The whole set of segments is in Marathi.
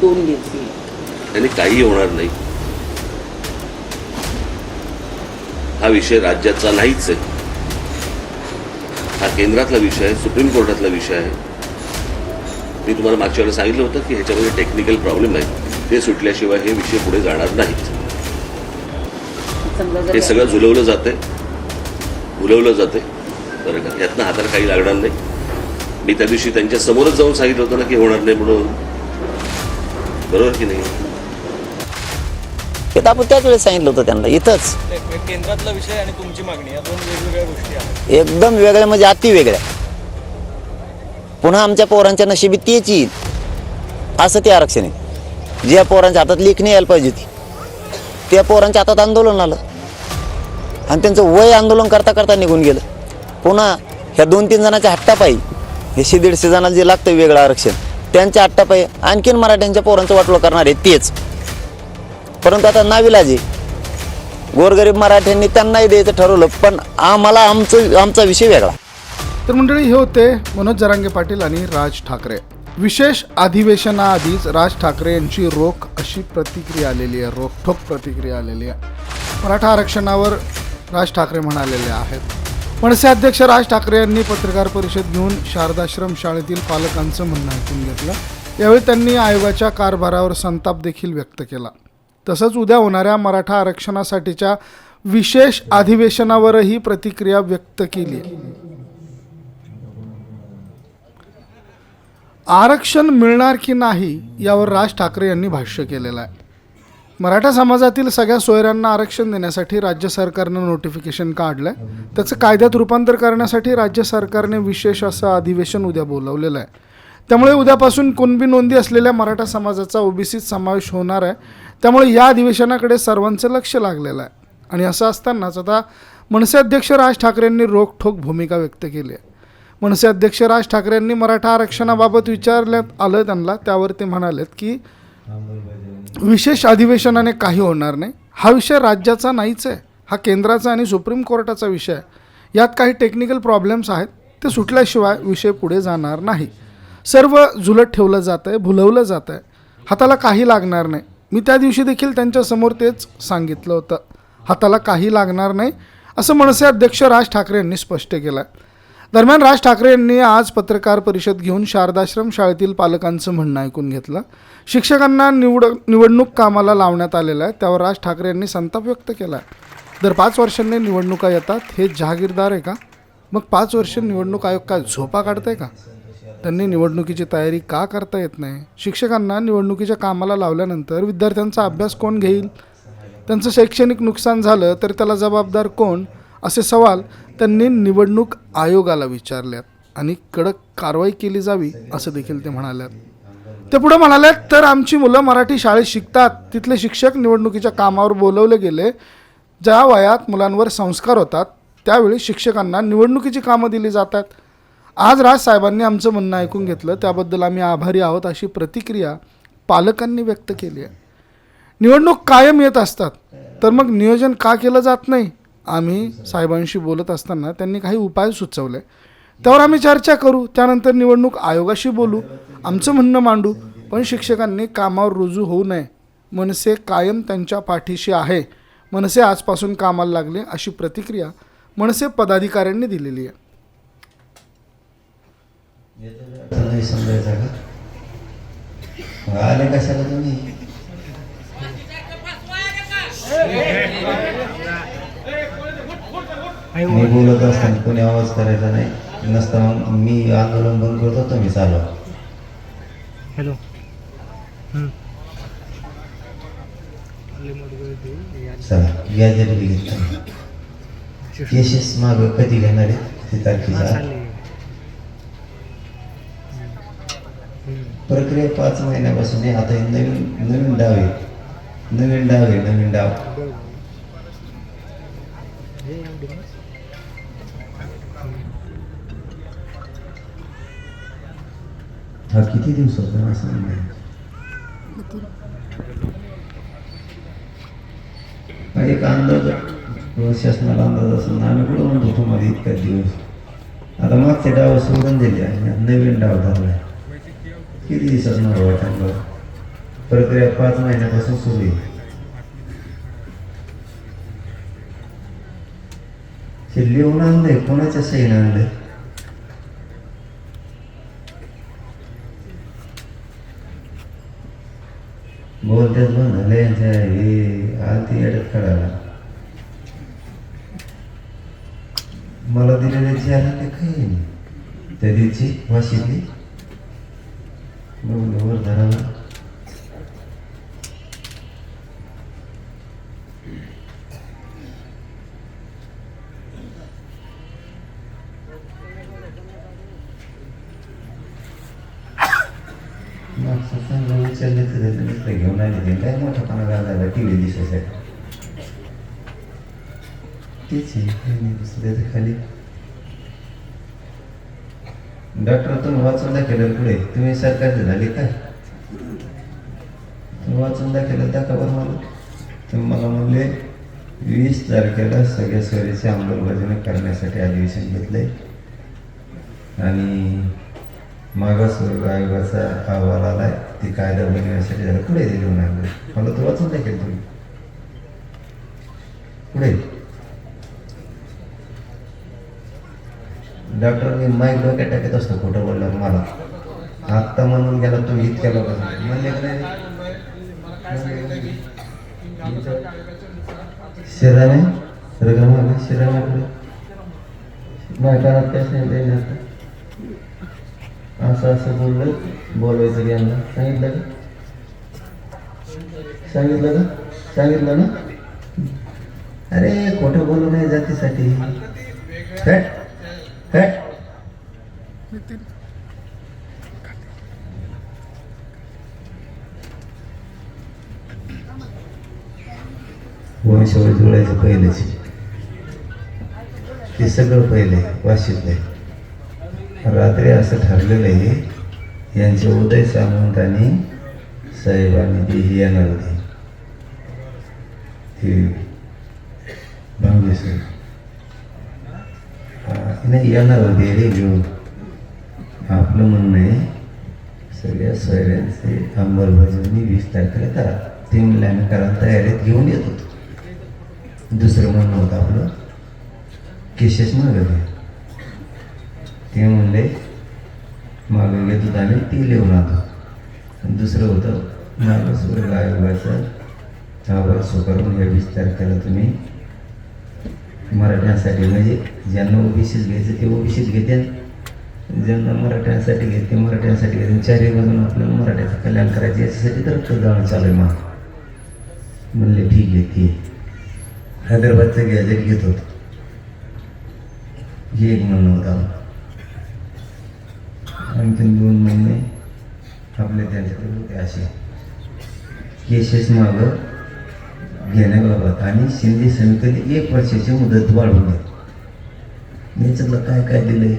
दोन घेतली. त्यांनी काही होणार नाही. हा विषय राज्याचा नाहीच आहे. हा केंद्रातला विषय आहे सुप्रीम कोर्टातला विषय आहे. मी तुम्हाला मागच्या वेळेला सांगितलं होतं की ह्याच्यामध्ये टेक्निकल प्रॉब्लेम आहे. ते सुटल्याशिवाय हे विषय पुढे जाणार नाहीत. हे सगळं झुलवलं जाते भुलवलं जाते बरं का? यातनं हाताला काही लागणार नाही. मी त्या दिवशी त्यांच्या समोरच जाऊन सांगितलं होतं ना की होणार नाही म्हणून. बरोबर की नाही? ते तर आपण त्याच वेळेस सांगितलं होतं त्यांना इथंच. केंद्रातला विषय आणि तुमची मागणी या दोन वेगवेगळ्या गोष्टी आहेत. एकदम वेगळ्या म्हणजे अति वेगळ्या पुन्हा आमच्या पोरांच्या नशिबी तेच येईल. असं ते आरक्षण आहे. ज्या पोरांच्या हातात लेखणी यायला पाहिजे होती त्या पोरांच्या हातात आंदोलन आलं. आणि त्यांचं वय आंदोलन करता करता निघून गेलं. पुन्हा ह्या दोन तीन जणांच्या हट्टापायी हे दीडशे जणांना जे लागतं वेगळं आरक्षण त्यांच्या हट्टापायी आणखीन मराठ्यांच्या पोरांचं वाटलं करणार आहे तेच. परंतु आता नाविलाज गोरगरीब मराठ्यांनी त्यांनाही द्यायचं ठरवलं पण आम्हाला आमचं आमचा विषय वेगळा. तर मंडळी हे होते मनोज जरांगे पाटील आणि राज ठाकरे. विशेष अधिवेशनाआधीच राज ठाकरे यांची रोख अशी प्रतिक्रिया आलेली आहे रोखठोक प्रतिक्रिया आलेली आहे. मराठा आरक्षणावर राज ठाकरे म्हणालेले आहेत. मनसे अध्यक्ष राज ठाकरे यांनी पत्रकार परिषद घेऊन शारदाश्रम शाळेतील पालकांचं म्हणणं ऐकून घेतलं. यावेळी त्यांनी आयोगाच्या कारभारावर संताप देखील व्यक्त केला. तसंच उद्या होणाऱ्या मराठा आरक्षणासाठीच्या विशेष अधिवेशनावरही प्रतिक्रिया व्यक्त केली. आरक्षण मिळणार की नाही यावर राज ठाकरे यांनी भाष्य केलेलं आहे. मराठा समाजातील सगळ्या सोयऱ्यांना आरक्षण देण्यासाठी राज्य सरकारनं नोटिफिकेशन काढलं आहे त्याचं कायद्यात रूपांतर करण्यासाठी राज्य सरकारने विशेष असं अधिवेशन उद्या बोलावलेलं आहे. त्यामुळे उद्यापासून कुणबी नोंदी असलेल्या मराठा समाजाचा ओबीसीत समावेश होणार आहे. त्यामुळे या अधिवेशनाकडे सर्वांचं लक्ष लागलेलं आहे. आणि असं असतानाच आता मनसे अध्यक्ष राज ठाकरेंनी रोखठोक भूमिका व्यक्त केली आहे. मनसे अध्यक्ष राज ठाकरेंनी मराठा आरक्षणाबाबत विचारण्यात आलं त्यांना त्यावर ते म्हणालेत की विशेष अधिवेशनाने काही होणार नाही. हा विषय राज्याचा नाहीच आहे. हा केंद्राचा आणि सुप्रीम कोर्टाचा विषय आहे. यात काही टेक्निकल प्रॉब्लेम्स आहेत. ते सुटल्याशिवाय विषय पुढे जाणार नाही. सर्व जुलट ठेवलं जातं आहे भुलवलं जातं आहे हाताला काही लागणार नाही. मी त्या दिवशी देखील त्यांच्यासमोर तेच सांगितलं होतं. हाताला काही लागणार नाही असं मनसे अध्यक्ष राज ठाकरे यांनी स्पष्ट केलं आहे दरम्यान राज ठाकरे यांनी आज पत्रकार परिषद घेऊन शारदाश्रम शाळेतील पालकांचं म्हणणं ऐकून घेतलं. शिक्षकांना निवड निवडणूक कामाला लावण्यात आलेलं आहे त्यावर राज ठाकरे यांनी संताप व्यक्त केला आहे. दर पाच वर्षांनी निवडणुका येतात हे जहागीरदार आहे का? मग पाच वर्ष निवडणूक आयोग काय झोपा काढतंय का? त्यांनी निवडणुकीची तयारी का करता येत नाही? शिक्षकांना निवडणुकीच्या कामाला लावल्यानंतर विद्यार्थ्यांचा अभ्यास कोण घेईल? त्यांचं शैक्षणिक नुकसान झालं तर त्याला जबाबदार कोण? असे सवाल त्यांनी निवडणूक आयोगाला विचारल्यात आणि कडक कारवाई केली जावी असं देखील ते म्हणाल्यात. ते पुढे म्हणाल्यात तर आमची मुलं मराठी शाळेत शिकतात. तिथले शिक्षक निवडणुकीच्या कामावर बोलवले गेले. ज्या वयात मुलांवर संस्कार होतात त्यावेळी शिक्षकांना निवडणुकीची कामं दिली जातात. आज राज साहेबांनी आमचं म्हणणं ऐकून घेतलं. त्याबद्दल आम्ही आभारी आहोत अशी प्रतिक्रिया पालकांनी व्यक्त केली आहे. निवडणूक कायम येत असतात. तर मग नियोजन का केलं जात नाही? आम्ही साहेबांशी बोलत असताना त्यांनी काही उपाय सुचवले. त्यावर आम्ही चर्चा करू त्यानंतर निवडणूक आयोगाशी बोलू आमचं म्हणणं मांडू पण शिक्षकांनी कामावर रुजू होऊ नये. मनसे कायम त्यांच्या पाठीशी आहे. मनसे आजपासून कामाला लागले अशी प्रतिक्रिया मनसे पदाधिकाऱ्यांनी दिलेली आहे. नाही समजायचा का? आले कशाला तुम्ही? मी बोलत असताना कोणी आवाज करायचा नाही. नसता मग मी आंदोलन बंद करत होतो मी चालू हॅलो चला घेतलं यशस माग कधी घेणार आहे? ते तारखेचा प्रक्रिया पाच महिन्यापासून आहे. आता हे नवीन नवीन डाव आहे. नवीन डाव आहे नवीन डाव. हा किती दिवसाचा असं म्हणणं हा एक अंदाज शासनाला अंदाज असेल ना आम्ही कुठं म्हणतो तुम्हाला इतका दिवस? आता मागचे डाव सोडून दिले नवीन डाव धरलाय. किती दिवसात मागं वाटायला प्रक्रिया पाच महिन्यापासून सुरू आहे. हे लिहून आणलंय कोणाच्या सहीनं आणलंय? बोलतेच बंद झाले यांच्या हे आलती येड्यात काढायला मला दिलेले जे आहे ते काही नाही त्या दिवशी वाशीतली बघून वर धराला चांगलं विचारले तर त्याचं घेऊन आले ते काय मोठापणा घालायला टी व्ही दिसायसाठी तेच आहे काही दुसरं त्याचं खाली डॉक्टर तुम्ही वाचून दाखवलं पुढे तुम्ही सरकारचे झाले काय तुम्ही वाचून दाखवलं दाखवा बरं मला तुम्ही मला म्हणले वीस तारखेला सगळ्या सोयीची अंमलबजावणी करण्यासाठी अधिवेशन घेतलंय आणि मागासवर्ग आयोगाचा अहवाल आला आहे ते कायदा बनवण्यासाठी झालं? पुढे दिले म्हणाले मला तो वाचून दाखवेल तुम्ही. पुढे डॉक्टर मी माईक डोक्यात टाकत असतो खोटं बोलला मला. आत्ता म्हणून गेला तो इतक्या लोकांना म्हणले का नाही? शिराने रगमागे शिराने कानात काहीच नाही असं असं बोललं बोलवायचं की यांना. सांगितलं का? सांगितलं का? सांगितलं ना? अरे खोटं बोलू नाही जातीसाठी. हट हट. वंशावळ जुळायचं पहिलेच. ते सगळं पहिले वाशीतलं आहे रात्री असं ठरलेलं आहे यांचे उदय सामंत आणि साहेबांनी ते ही येणार होती. ते साहेब नाही येणार होते रे घेऊन आपलं म्हणणं आहे सगळ्या सोयऱ्यांचे अंमलबजावणी वीस तारखेला करा. ते म्हणले आम्ही तयारीत घेऊन येत होतो. दुसरं म्हणणं होतं आपलं केशेस मागं ते म्हणले मागं घेत होतं आम्ही ती लिहून आलो आणि दुसरं होतं मागासवर्ग आयोगाचा अहवाल स्वीकारून हे वीस तारखेला तुम्ही मराठ्यांसाठी म्हणजे ज्यांना ओबीसीच घ्यायचं ते ओबीसीच घेते ज्यांना मराठ्यांसाठी घेते मराठ्यांसाठी घेते. चारही बाजून आपल्याला मराठ्याचं कल्याण करायचं याच्यासाठी तर जाणं चालू आहे मग. म्हणले ठीक आहे ती हैदराबादचं गॅजेट घेत होतो. हे एक म्हणणं होतं आम्हाला. आणखीन दोन महिने आपले त्यांच्याकडे होते असे केसेस मागं घेण्याबाबत आणि शिंदे समितीने एक वर्षाची मुदत वाढवून द्या याच्यातलं काय काय दिलंय?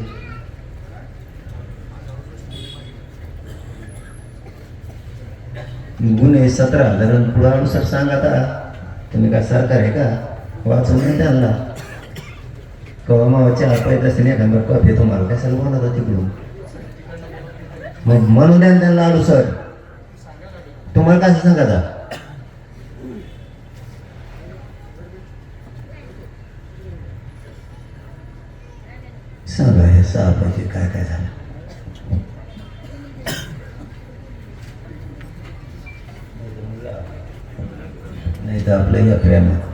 गुन्हे सतरा हजार पुढं अनुसार सांगा आता. तुम्ही काय सरकार आहे का? वाचून नाही त्यांना. कवा मावाच्या हातपायत असते नाही एखादा कॉफी तुम्हाला. कशाला बोलत तिकडून? मग म्हणून त्यांना आलो सर. तुम्हाला कसं सांगा आता सांगा हे साहेबाचे काय काय झालं? नाही तर आपलं या प्रेमात